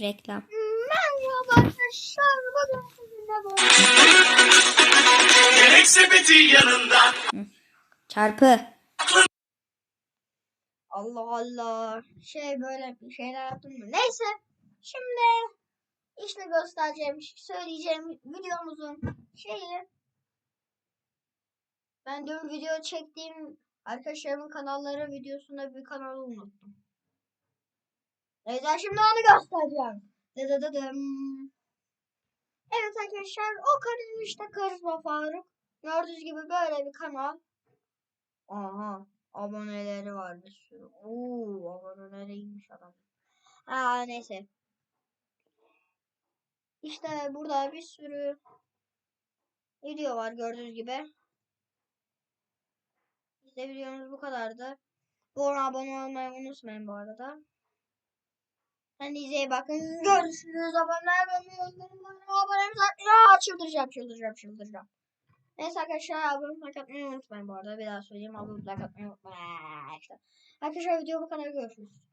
Reklam. Merhaba arkadaşlar. Bugün sizinle. Yemek sepeti yanında. Çarpı. Allah Allah. Şey böyle bir şeyler yaptım mı? Neyse. Şimdi işte göstereceğim, söyleyeceğim videomuzun şeyi. Ben dün video çektiğim arkadaşlarımın kanalları videosunda bir kanalı unuttum. Neyse şimdi onu göstereceğim. Dıdıdıdım. Evet arkadaşlar o kanal işte Karizma Faruk. Gördüğünüz gibi böyle bir kanal. Aha aboneleri var bir sürü. Oo aboneleri iyiymiş adam. Aa neyse. İşte burada bir sürü video var gördüğünüz gibi. İşte videomuz bu kadardı. Bu abone olmayı unutmayın bu arada. Kendinize iyi bakın. Görüşürüz. Aboneler abonemiz artmıyor. Çıldıracağım, çıldıracağım, çıldıracağım. Neyse arkadaşlar abone olmayı atmayı unutmayın bu arada. Bir daha söyleyeyim. Abone olmayı atmayı unutmayın. Arkadaşlar video bu kadar. Görüşürüz.